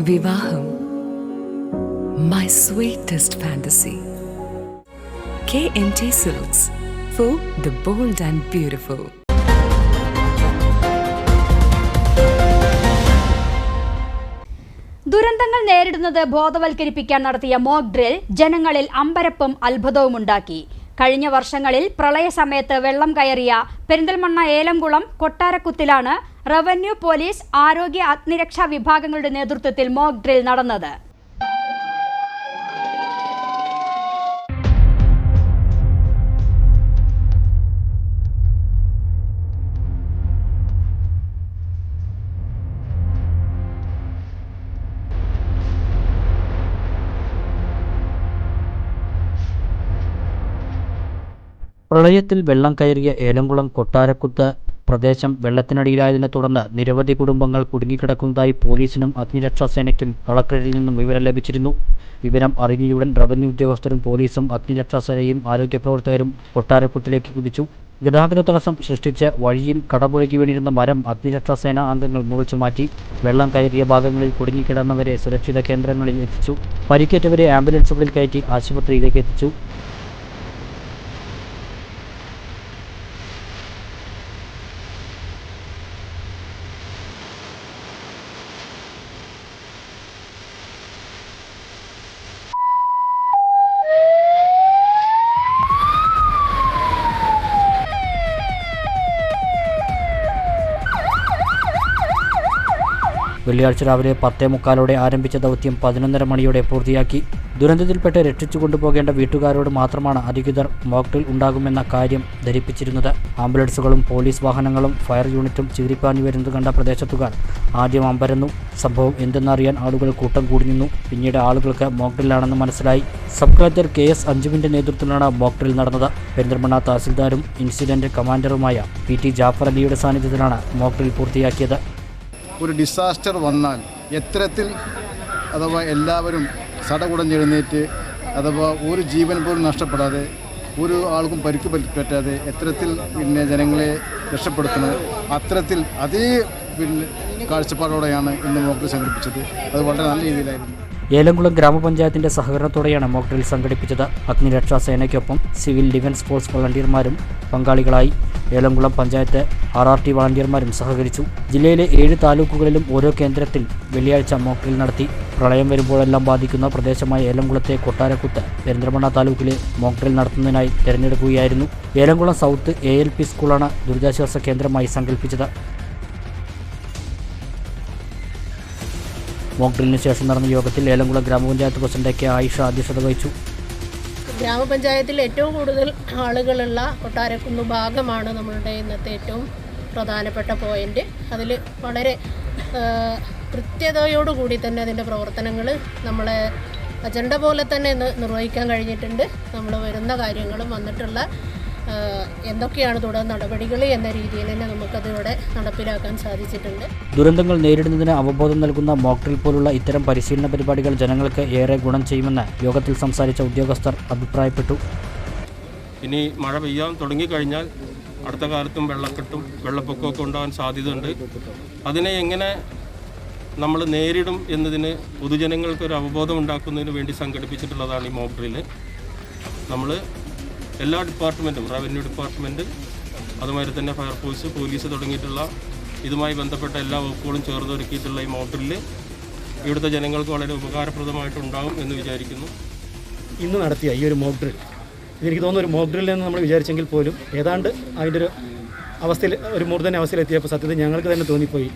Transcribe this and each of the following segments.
വിവാഹം. My sweetest fantasy K N T silks for the bold and beautiful ദുരന്തങ്ങൾ നേരിടുന്നത് ബോധവൽക്കരിപ്പിക്കാൻ നടത്തിയ മോക്ക് ഡ്രിൽ ജനങ്ങളിൽ അമ്പരപ്പും അത്ഭുതവും ഉണ്ടാക്കി. കഴിഞ്ഞ വർഷങ്ങളിൽ പ്രളയ സമയത്ത് വെള്ളം കയറിയ പെരിന്തൽമണ്ണ ഏലംകുളം കൊട്ടാരക്കുത്തിലാണ് റവന്യൂ പോലീസ് ആരോഗ്യ അഗ്നിരക്ഷാ വിഭാഗങ്ങളുടെ നേതൃത്വത്തിൽ മോക്ക് ഡ്രിൽ നടന്നത്. പ്രളയത്തിൽ വെള്ളം കയറിയ ഏലംകുളം കൊട്ടാരക്കുത്ത് പ്രദേശം വെള്ളത്തിനടിയിലായതിനെ തുടർന്ന് നിരവധി കുടുംബങ്ങൾ കുടുങ്ങിക്കിടക്കുന്നതായി പോലീസിനും അഗ്നിരക്ഷാ സേനയ്ക്കും കളക്ടറിൽ നിന്നും വിവരം ലഭിച്ചിരുന്നു. വിവരം അറിഞ്ഞയുടൻ റവന്യൂ ഉദ്യോഗസ്ഥരും പോലീസും അഗ്നിരക്ഷാ സേനയും ആരോഗ്യ പ്രവർത്തകരും കൊട്ടാരക്കുത്തിലേക്ക് കുതിച്ചു. ഗതാഗത തടസ്സം സൃഷ്ടിച്ച് വഴിയിൽ കടപുഴകി വീണിരുന്ന മരം അഗ്നിരക്ഷാസേന അംഗങ്ങൾ മുറിച്ചു മാറ്റി. വെള്ളം കയറിയ ഭാഗങ്ങളിൽ കുടുങ്ങിക്കിടന്നവരെ സുരക്ഷിത കേന്ദ്രങ്ങളിൽ എത്തിച്ചു. പരിക്കേറ്റവരെ ആംബുലൻസുകളിൽ കയറ്റി ആശുപത്രിയിലേക്ക് എത്തിച്ചു. വെള്ളിയാഴ്ച രാവിലെ പത്തേ മുക്കാലോടെ ആരംഭിച്ച ദൗത്യം പതിനൊന്നര മണിയോടെ പൂർത്തിയാക്കി. ദുരന്തത്തിൽപ്പെട്ട് രക്ഷിച്ചു കൊണ്ടുപോകേണ്ട വീട്ടുകാരോട് മാത്രമാണ് അധികൃതർ മോക്ടിൽ ഉണ്ടാകുമെന്ന കാര്യം ധരിപ്പിച്ചിരുന്നത്. ആംബുലൻസുകളും പോലീസ് വാഹനങ്ങളും ഫയർ യൂണിറ്റും ചീറിപ്പാഞ്ഞു വരുന്നത് കണ്ട പ്രദേശത്തുകാർ ആദ്യം അമ്പരന്നു. സംഭവം എന്തെന്നറിയാൻ ആളുകൾ കൂട്ടം കൂടി നിന്നു. പിന്നീട് ആളുകൾക്ക് മോക്ടിലാണെന്ന് മനസ്സിലായി. സബ് കളക്ടർ കെ എസ് അഞ്ജുവിന്റെ നേതൃത്വത്തിലാണ് മോക്ടിൽ നടന്നത്. പെരിന്തൽമണ്ണ തഹസിൽദാരും ഇൻസിഡന്റ് കമാൻഡറുമായ പി ടി ജാഫർ അലിയുടെ സാന്നിധ്യത്തിലാണ് മോക്ടിൽ പൂർത്തിയാക്കിയത്. ഒരു ഡിസാസ്റ്റർ വന്നാൽ എത്രത്തിൽ അഥവാ എല്ലാവരും സടകുടഞ്ഞെഴുന്നേറ്റ് അഥവാ ഒരു ജീവൻ പോലും നഷ്ടപ്പെടാതെ ഒരു ആൾക്കും പരിക്ക് പറ്റാതെ എത്രത്തിൽ പിന്നെ ജനങ്ങളെ രക്ഷപ്പെടുത്തുന്നത് അത്തരത്തിൽ അതേ പിന്നെ കാഴ്ചപ്പാടോടെയാണ് ഇന്ന് മോക്ക് സംഘടിപ്പിച്ചത്. അത് വളരെ നല്ല രീതിയിലായിരുന്നു. ഏലംകുളം ഗ്രാമപഞ്ചായത്തിന്റെ സഹകരണത്തോടെയാണ് മോക്ക് ഡ്രിൽ സംഘടിപ്പിച്ചത്. അഗ്നിരക്ഷാ സേനയ്ക്കൊപ്പം സിവിൽ ഡിഫൻസ് ഫോഴ്സ് വളണ്ടിയർമാരും പങ്കാളികളായി Elamkulam panchayat R R T വളണ്ടിയർമാരും സഹകരിച്ചു. ജില്ലയിലെ ഏഴ് താലൂക്കുകളിലും ഓരോ കേന്ദ്രത്തിൽ വെള്ളിയാഴ്ച മോക്ക് ഡ്രിൽ നടത്തി. പ്രളയം വരുമ്പോഴെല്ലാം ബാധിക്കുന്ന പ്രദേശമായ ഏലംകുളത്തെ കൊട്ടാരക്കുത്ത് പെരിന്തൽമണ്ണ താലൂക്കിലെ മോക്ക് ഡ്രിൽ നടത്തുന്നതിനായി തെരഞ്ഞെടുക്കുകയായിരുന്നു. Elamkulam south A L P സ്കൂളാണ് ദുരിതാശ്വാസ കേന്ദ്രമായി സങ്കല്പിച്ചത് മോക്ക് ഡ്രില്ലിന് ശേഷം നടന്ന യോഗത്തിൽ ഏലംകുളം ഗ്രാമപഞ്ചായത്ത് പ്രസിഡന്റ് കെ ആയിഷ അധ്യക്ഷത വഹിച്ചു. ഗ്രാമപഞ്ചായത്തിൽ ഏറ്റവും കൂടുതൽ ആളുകളുള്ള കൊട്ടാരക്കുന്ന് ഭാഗമാണ് നമ്മളുടെ ഇന്നത്തെ ഏറ്റവും പ്രധാനപ്പെട്ട പോയിന്റ് അതിൽ വളരെ കൃത്യതയോടുകൂടി തന്നെ അതിന്റെ പ്രവർത്തനങ്ങൾ നമ്മളെ അജണ്ട പോലെ തന്നെ നിർവഹിക്കാൻ കഴിഞ്ഞിട്ടുണ്ട്. നമ്മൾ വരുന്ന കാര്യങ്ങളും വന്നിട്ടുള്ള എന്തൊക്കെയാണ് തുടർ നടപടികൾ എന്ന രീതിയിൽ തന്നെ നമുക്കതിവിടെ നടപ്പിലാക്കാൻ സാധിച്ചിട്ടുണ്ട്. ദുരന്തങ്ങൾ നേരിടുന്നതിന് അവബോധം നൽകുന്ന മോക്ട്രിൽ ഡ്രിൽ പോലുള്ള ഇത്തരം പരിശീലന പരിപാടികൾ ജനങ്ങൾക്ക് ഏറെ ഗുണം ചെയ്യുമെന്ന് യോഗത്തിൽ സംസാരിച്ച ഉദ്യോഗസ്ഥർ അഭിപ്രായപ്പെട്ടു. ഇനി മഴ പെയ്യാൻ തുടങ്ങിക്കഴിഞ്ഞാൽ അടുത്ത കാലത്തും വെള്ളക്കെട്ടും വെള്ളപ്പൊക്കമൊക്കെ ഉണ്ടാകാൻ സാധ്യതയുണ്ട്. അതിനെ എങ്ങനെ നമ്മൾ നേരിടും എന്നതിന് പൊതുജനങ്ങൾക്ക് ഒരു അവബോധം ഉണ്ടാക്കുന്നതിന് വേണ്ടി സംഘടിപ്പിച്ചിട്ടുള്ളതാണ് ഈ മോക്ക് ഡ്രില്ല് നമ്മൾ എല്ലാ ഡിപ്പാർട്ട്മെന്റും റവന്യൂ ഡിപ്പാർട്ട്മെന്റ് അതുമാതിരി തന്നെ ഫയർഫോഴ്സ് പോലീസ് തുടങ്ങിയിട്ടുള്ള ഇതുമായി ബന്ധപ്പെട്ട എല്ലാ വകുപ്പുകളും ചേർന്നൊരുക്കിയിട്ടുള്ള ഈ മോട്ടറിൽ ഇവിടുത്തെ ജനങ്ങൾക്ക് വളരെ ഉപകാരപ്രദമായിട്ടുണ്ടാകും എന്ന് വിചാരിക്കുന്നു. ഇന്ന് നടത്തിയ ഈ ഒരു മോക്ക് ഡ്രിൽ ഇതെനിക്ക് തോന്നുന്നു ഒരു മോക്ക് ഡ്രിൽ എന്ന് നമ്മൾ വിചാരിച്ചെങ്കിൽ പോലും ഏതാണ്ട് അതിന്റെ ഒരു അവസ്ഥയിൽ ഒരു മൂർധന അവസ്ഥയിലെത്തിയപ്പോൾ സത്യത്തിൽ ഞങ്ങൾക്ക് തന്നെ തോന്നിപ്പോയി.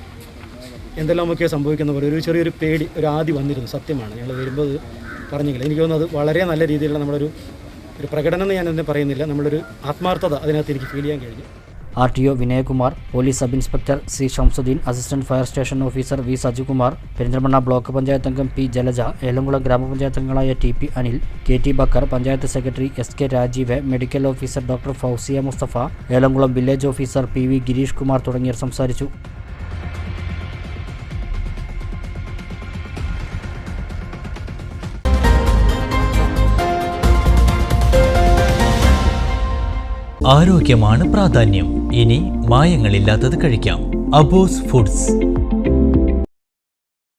എന്തെല്ലാമൊക്കെയോ സംഭവിക്കുന്ന പോലെ ഒരു ചെറിയൊരു പേടി ഒരു ആദ്യ വന്നിരുന്നു. സത്യമാണ്. ഞങ്ങൾ വരുമ്പോൾ പറഞ്ഞെങ്കിൽ എനിക്ക് തോന്നുന്നു അത് വളരെ നല്ല രീതിയിലുള്ള നമ്മളൊരു ഒരു പ്രകടനം എന്ന് ഞാൻ അതിനെ പറയുന്നില്ല. നമ്മളൊരു ആത്മാർത്ഥത അതിനകത്ത് എനിക്ക് ഫീൽ ചെയ്യാൻ കഴിഞ്ഞു. R T O Vinayakumar police sub inspector C Shamsuddin assistant fire station officer V Sajikumar Perinthalmanna block panchayat അംഗം പി ജലജ ഏലംകുളം ഗ്രാമപഞ്ചായത്ത് അംഗങ്ങളായ T P Anil K T Bakkar panchayat secretary S K Rajeev medical officer doctor Fousiya Musthafa Elamkulam village officer P V Girish Kumar തുടങ്ങിയവർ സംസാരിച്ചു. ആരോഗ്യമാണ് പ്രാധാന്യം. ഇനി മായങ്ങളില്ലാത്തത് കഴിക്കാം. Abos foods.